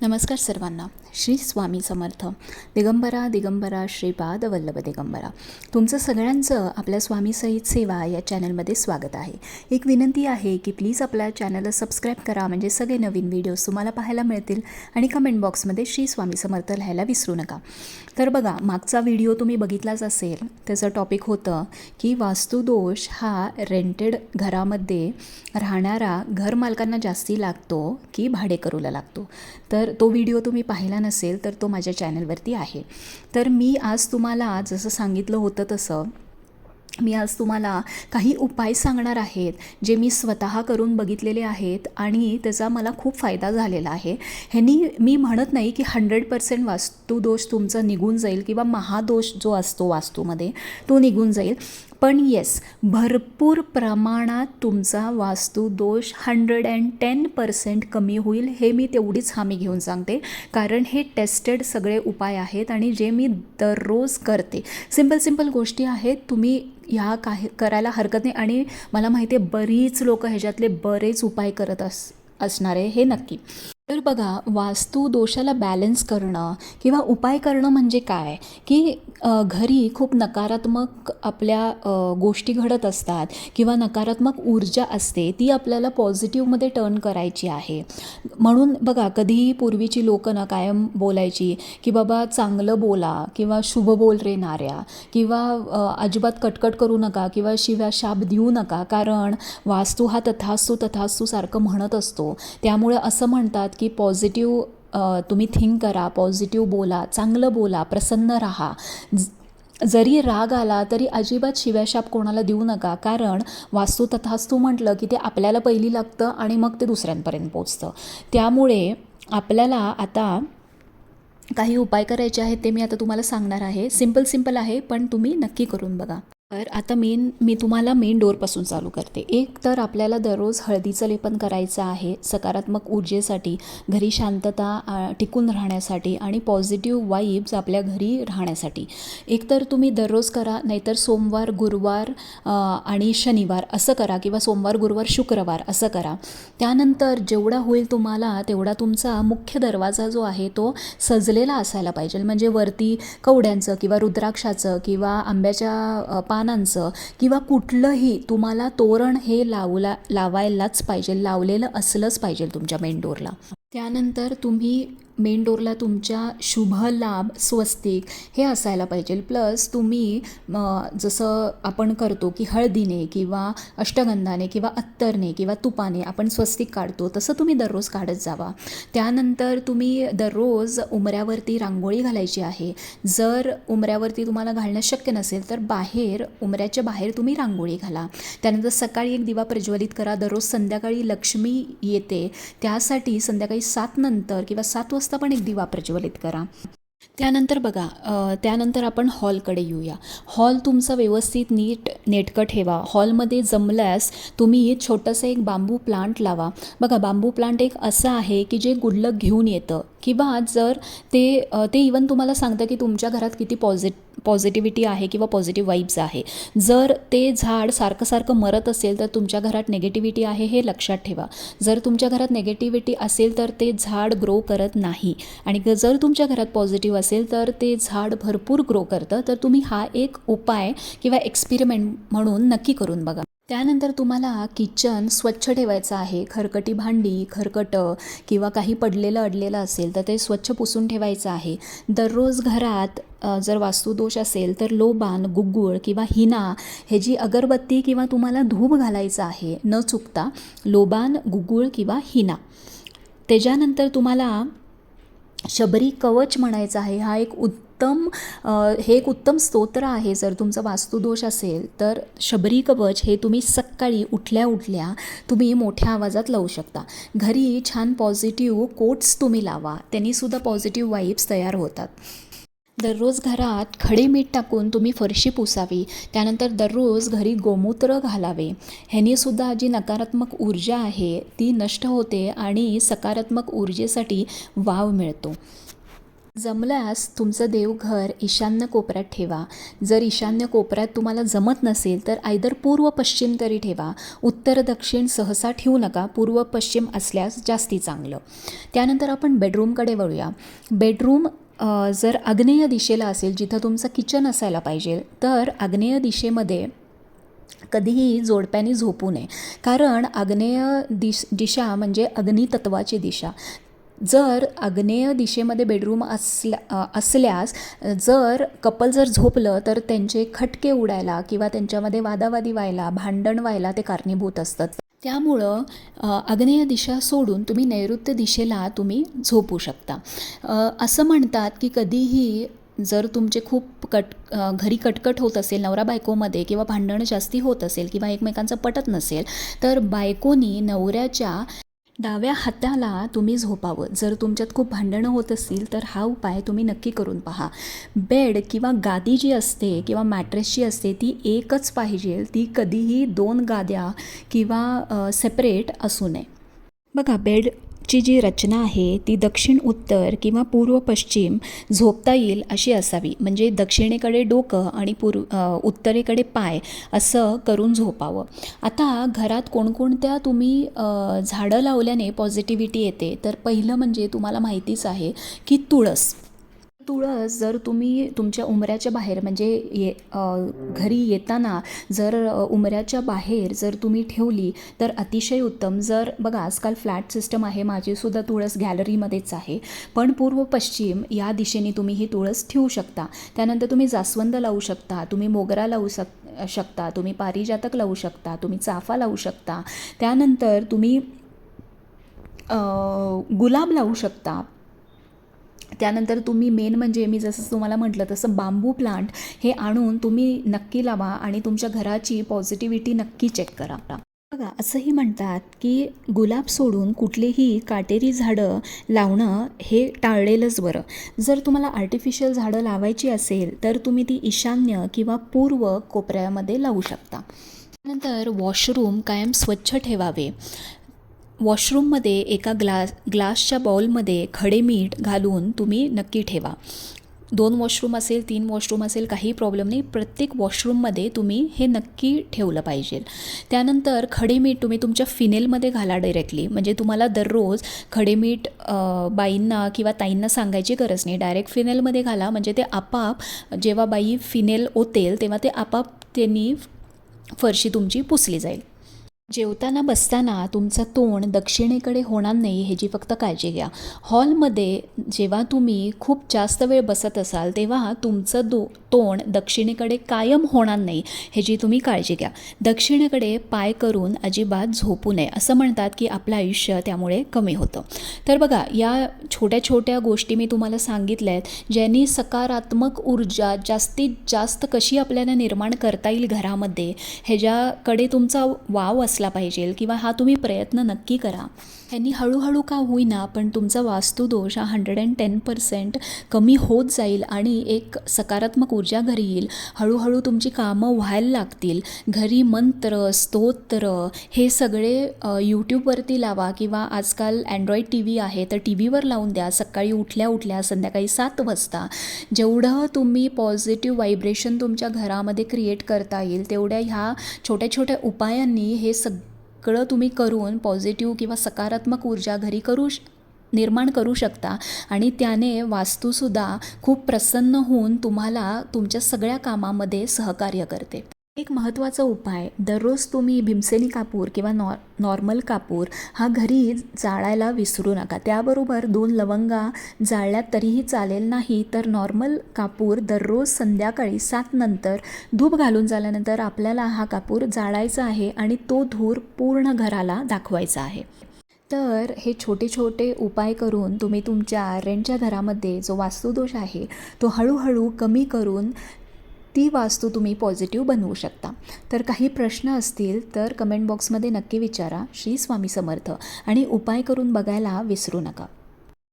नमस्कार सर्वांना. श्री स्वामी समर्थ. दिगंबरा दिगंबरा श्रीपाद वल्लभ दिगंबरा. तुमचं सगळ्यांचं आपल्या स्वामी सहित सेवा या चॅनलमध्ये स्वागत आहे. एक विनंती आहे की प्लीज आपल्या चॅनलला सबस्क्राईब करा म्हणजे सगळे नवीन व्हिडिओज तुम्हाला पाहायला मिळतील आणि कमेंट बॉक्समध्ये श्री स्वामी समर्थ लिहायला विसरू नका. तर बघा मागचा व्हिडिओ तुम्ही बघितलाच असेल त्याचं टॉपिक होतं की वास्तुदोष हा रेंटेड घरामध्ये राहणारा घरमालकांना जास्ती लागतो की भाडेकरूला लागतो. तर तो व्हिडिओ तुम्ही पाहिला नसेल तर तो माझ्या चॅनलवरती आहे. तर मी आज तुम्हाला जसं सांगितलं होतं तसं मी आज तुम्हाला काही उपाय सांगणार आहेत जे मी स्वतः करून बघितलेले आहेत आणि त्याचा मला खूप फायदा झालेला आहे. ह्यांनी मी म्हणत नाही की हंड्रेड पर्सेंट वास्तुदोष तुमचा निघून जाईल किंवा महादोष जो असतो वास्तूमध्ये तो निघून जाईल. पण येस भरपूर प्रमाणात तुमचा वास्तुदोष हंड्रेड अँड टेन पर्सेंट कमी होईल हे मी तेवढीच हमी घेऊन सांगते. कारण हे टेस्टेड सगळे उपाय आहेत आणि जे मी दररोज करते. सिंपल सिंपल गोष्टी आहेत. तुम्ही ह्या काही करायला हरकत नाही आणि मला माहिती आहे बरीच लोक ह्याच्यातले बरेच उपाय करत अस असणार आहे हे नक्की. तर बघा वास्तू दोषाला बॅलन्स करणं किंवा उपाय करणं म्हणजे काय? की घरी खूप नकारात्मक आपल्या गोष्टी घडत असतात किंवा नकारात्मक ऊर्जा असते ती आपल्याला पॉझिटिव्हमध्ये टर्न करायची आहे. म्हणून बघा कधीही पूर्वीची लोकं ना कायम बोलायची की बाबा चांगलं बोला किंवा शुभ बोल रे नाऱ्या किंवा अजिबात कटकट करू नका किंवा शिव्या शाप देऊ नका. कारण वास्तू हा तथास्तू तथास्तू सारखं म्हणत असतो. त्यामुळे असं म्हणतात की पॉझिटिव्ह तुम्ही थिंक करा पॉझिटिव्ह बोला चांगलं बोला प्रसन्न राहा. ज- जरी राग आला तरी अजिबात शिव्याशाप कोणाला देऊ नका. कारण वास्तू तथास्तू म्हटलं की ते आपल्याला पहिली लागतं आणि मग ते दुसऱ्यांपर्यंत पोचतं. त्यामुळे आपल्याला आता काही उपाय करायचे आहेत ते मी आता तुम्हाला सांगणार आहे. सिंपल सिंपल आहे पण तुम्ही नक्की करून बघा. तर आता मेन मी तुम्हाला मेन डोअरपासून चालू करते. एक तर आपल्याला दररोज हळदीचं लेपन करायचं आहे सकारात्मक ऊर्जेसाठी घरी शांतता टिकून राहण्यासाठी आणि पॉझिटिव्ह वाईब्स आपल्या घरी राहण्यासाठी. एकतर तुम्ही दररोज करा नाहीतर सोमवार गुरुवार आणि शनिवार असं करा किंवा सोमवार गुरुवार शुक्रवार असं करा. त्यानंतर जेवढा होईल तुम्हाला तेवढा तुमचा मुख्य दरवाजा जो आहे तो सजलेला असायला पाहिजे. म्हणजे वरती कवड्यांचं किंवा रुद्राक्षाचं किंवा आंब्याच्या अ, पानांचं किंवा कुठलंही तुम्हाला तोरण हे लावला लावायलाच पाहिजे लावलेलं असलंच पाहिजे तुमच्या मेन डोरला त्यानंतर तुम्ही मेन डोरला तुमच्या शुभ लाभ स्वस्तिक हे असायला पाहिजे. प्लस तुम्ही जसं आपण करतो की हळदीने किंवा अष्टगंधाने किंवा अत्तरने किंवा तुपाने आपण स्वस्तिक काढतो तसं तुम्ही दररोज काढत जावा. त्यानंतर तुम्ही दररोज उमऱ्यावरती रांगोळी घालायची आहे. जर उमऱ्यावरती तुम्हाला घालणं शक्य नसेल तर बाहेर उमऱ्याच्या बाहेर तुम्ही रांगोळी घाला. त्यानंतर सकाळी एक दिवा प्रज्वलित करा. दररोज संध्याकाळी लक्ष्मी येते. त्यासाठी संध्याकाळी सात नंतर किंवा सात वाजता पण एक दिवा प्रज्वलित करा. त्यानंतर बघा त्यानंतर आपण हॉलकडे येऊया. हॉल तुमचा व्यवस्थित नीट नेटकं ठेवा. हॉलमध्ये जमल्यास तुम्ही छोटंसं एक बांबू प्लांट लावा. बघा बांबू प्लांट एक असं आहे की जे गुडलक घेऊन येतं. किंवा जर ते ते इवन तुम्हाला सांगतं की तुमच्या घरात किती पॉझिट पॉझिटिव्हिटी आहे किंवा पॉझिटिव्ह वाईब्स आहे. जर ते झाड सारखं सारखं मरत असेल तर तुमच्या घरात नेगेटिव्हिटी आहे हे लक्षात ठेवा. जर तुमच्या घरात नेगेटिव्हिटी असेल तर ते झाड ग्रो करत नाही. आणि जर तुमच्या घरात पॉझिटिव्ह असेल तर ते झाड भरपूर ग्रो करतं. तर तुम्ही हा एक उपाय किंवा एक्सपेरिमेंट म्हणून नक्की करून बघा. त्यानंतर तुम्हाला किचन स्वच्छ ठेवायचं आहे. खरकटी भांडी खरकटं किंवा काही पडलेलं अडलेलं असेल तर ते स्वच्छ पुसून ठेवायचं आहे. दररोज घरात जर वास्तुदोष असेल तर लोबान गुग्गुळ किंवा हिना हे जी अगरबत्ती किंवा तुम्हाला धूप घालायचं आहे न चुकता लोबान गुगुळ किंवा हिना. त्याच्यानंतर तुम्हाला शबरी कवच म्हणायचं आहे. हा एक उत्तम हे एक उत्तम स्तोत्र आहे. जर तुमचा वास्तुदोष असेल तर शबरी कवच हे तुम्ही सकाळी उठल्या उठल्या तुम्ही मोठ्या आवाजात लावू शकता. घरी छान पॉझिटिव्ह कोट्स तुम्ही लावा. त्यांनीसुद्धा पॉझिटिव्ह वाईब्स तयार होतात. दररोज घरात खडे मीठ टाकून तुम्ही फरशी पुसावी. त्यानंतर दररोज घरी गोमूत्र घालावे. ह्यानेसुद्धा जी नकारात्मक ऊर्जा आहे ती नष्ट होते आणि सकारात्मक ऊर्जेसाठी वाव मिळतो. जमल्यास तुमचं देवघर ईशान्य कोपऱ्यात ठेवा. जर ईशान्य कोपऱ्यात तुम्हाला जमत नसेल तर आयदर पूर्व पश्चिम तरी ठेवा. उत्तर दक्षिण सहसा ठेवू नका. पूर्व पश्चिम असल्यास जास्ती चांगलं. त्यानंतर आपण बेडरूमकडे वळूया. बेडरूम जर आग्नेय दिशेला असेल जिथं तुमचं किचन असायला पाहिजे तर आग्नेय दिशेमध्ये कधीही जोडप्याने झोपू नये. कारण आग्नेय दिश दिशा म्हणजे अग्नितत्वाची दिशा. जर आग्नेय दिशेमध्ये बेडरूम असल्या असल्यास जर कपल जर झोपलं तर त्यांचे खटके उडायला किंवा त्यांच्यामध्ये वादावादी व्हायला भांडण व्हायला ते कारणीभूत असतात. त्यामुळं आग्नेय दिशा सोडून तुम्ही नैऋत्य दिशेला तुम्ही झोपू शकता. असं म्हणतात की कधीही जर तुमचे खूप कट घरी कटकट होत असेल नवरा बायकोमध्ये किंवा भांडणं जास्ती होत असेल किंवा एकमेकांचं पटत नसेल तर बायकोनी नवऱ्याच्या डाव्या हाताला तुम्ही झोपावं. जर तुमच्यात खूप भांडणं होत असतील तर हा उपाय तुम्ही नक्की करून पहा. बेड किंवा गादी जी असते किंवा मॅट्रेस जी असते ती एकच पाहिजे. ती कधीही दोन गाद्या किंवा सेपरेट असू नये. बघा बेड ची जी रचना आहे ती दक्षिण उत्तर किंवा पूर्व पश्चिम झोपता येईल अशी असावी. म्हणजे दक्षिणेकडे डोकं आणि पूर्व उत्तरेकडे पाय असं करून झोपावं. आता घरात कोणकोणत्या तुम्ही झाडं लावल्याने पॉझिटिव्हिटी येते तर पहिलं म्हणजे तुम्हाला माहितीच आहे की तुळस. तुळस जर तुम्ही तुमच्या उमऱ्याच्या बाहेर म्हणजे ये घरी येताना जर उमऱ्याच्या बाहेर जर तुम्ही ठेवली तर अतिशय उत्तम. जर बघा आजकाल फ्लॅट सिस्टम आहे माझीसुद्धा तुळस गॅलरीमध्येच आहे. पण पूर्व पश्चिम या दिशेने तुम्ही ही तुळस ठेवू शकता. त्यानंतर तुम्ही जास्वंद लावू शकता तुम्ही मोगरा लावू शक शकता तुम्ही पारिजातक लावू शकता तुम्ही चाफा लावू शकता. त्यानंतर तुम्ही गुलाब लावू शकता. त्यानंतर तुम्ही मेन म्हणजे मी जसं तुम्हाला म्हटलं तसं बांबू प्लांट हे आणून तुम्ही नक्की लावा आणि तुमच्या घराची पॉझिटिव्हिटी नक्की चेक करा. बघा असंही म्हणतात की गुलाब सोडून कुठलेही काटेरी झाडं लावणं हे टाळलेलंच बरं. जर तुम्हाला आर्टिफिशियल झाडं लावायची असेल तर तुम्ही ती ईशान्य किंवा पूर्व कोपऱ्यामध्ये लावू शकता. त्यानंतर वॉशरूम कायम स्वच्छ ठेवावे. वॉशरूममध्ये एका ग्लास ग्लासच्या बाउलमध्ये खडे मीठ घालून तुम्ही नक्की ठेवा. दोन वॉशरूम असेल तीन वॉशरूम असेल काही प्रॉब्लेम नाही. प्रत्येक वॉशरूममध्ये तुम्ही हे नक्की ठेवलं पाहिजे. त्यानंतर खडे मीठ तुम्ही तुमच्या फिनेलमध्ये घाला डायरेक्टली म्हणजे तुम्हाला दररोज खडे मीठ बाईंना किंवा ताईंना सांगायची गरज नाही. डायरेक्ट फिनेलमध्ये घाला. म्हणजे ते आपाप जेव्हा बाई फिनेल ओतेल तेव्हा ते आपाप त्यांनी फरशी तुमची पुसली जाईल. जेवताना बसताना तुमचं तोंड दक्षिणेकडे होणार नाही ह्याची फक्त काळजी घ्या. हॉलमध्ये जेव्हा तुम्ही खूप जास्त वेळ बसत असाल तेव्हा तुमचं दो तोंड दक्षिणेकडे कायम होणार नाही ह्याची तुम्ही काळजी घ्या. दक्षिणेकडे पाय करून अजिबात झोपू नये असं म्हणतात की आपलं आयुष्य त्यामुळे कमी होतं. तर बघा या छोट्या छोट्या गोष्टी मी तुम्हाला सांगितल्या आहेत ज्यांनी सकारात्मक ऊर्जा जास्तीत जास्त कशी आपल्याला निर्माण करता येईल घरामध्ये ह्याच्याकडे तुमचा वाव असला पाहिजे किंवा हा तुम्ही प्रयत्न नक्की करा. ह्यांनी हळूहळू का होईना पण तुमचा वास्तुदोष हा हंड्रेड अँड टेन पर्सेंट कमी होत जाईल आणि एक सकारात्मक ऊर्जा घरी येईल. हळूहळू तुमची कामं व्हायला लागतील. घरी मंत्र स्तोत्र हे सगळे यूट्यूबवरती लावा किंवा आजकाल अँड्रॉईड टी व्ही आहे तर टी व्हीवर लावून द्या. सकाळी उठल्या उठल्या संध्याकाळी सात वाजता. जेवढं तुम्ही पॉझिटिव्ह व्हायब्रेशन तुमच्या घरामध्ये क्रिएट करता येईल तेवढ्या ह्या छोट्या छोट्या उपायांनी हे स सगळं तुम्ही करून पॉझिटिव्ह किंवा सकारात्मक ऊर्जा घरी करू श निर्माण करू शकता. आणि त्याने वास्तूसुद्धा खूप प्रसन्न होऊन तुम्हाला तुमच्या सगळ्या कामामध्ये सहकार्य करते. एक महत्त्वाचा उपाय दररोज तुम्ही भीमसेनी कापूर किंवा नॉ नॉर्मल कापूर हा घरी जाळायला विसरू नका. त्याबरोबर दोन लवंगा जाळल्यात तरीही चालेल नाही तर नॉर्मल कापूर दररोज संध्याकाळी सात नंतर धूप घालून झाल्यानंतर आपल्याला हा कापूर जाळायचा आहे आणि तो धूर पूर्ण घराला दाखवायचा आहे. तर हे छोटे छोटे उपाय करून तुम्ही तुमच्या रेंटच्या घरामध्ये जो वास्तुदोष आहे तो हळूहळू कमी करून ती वास्तू तुम्ही पॉझिटिव्ह बनवू शकता. तर काही प्रश्न असतील तर कमेंट बॉक्समध्ये नक्की विचारा. श्री स्वामी समर्थ. आणि उपाय करून बघायला विसरू नका.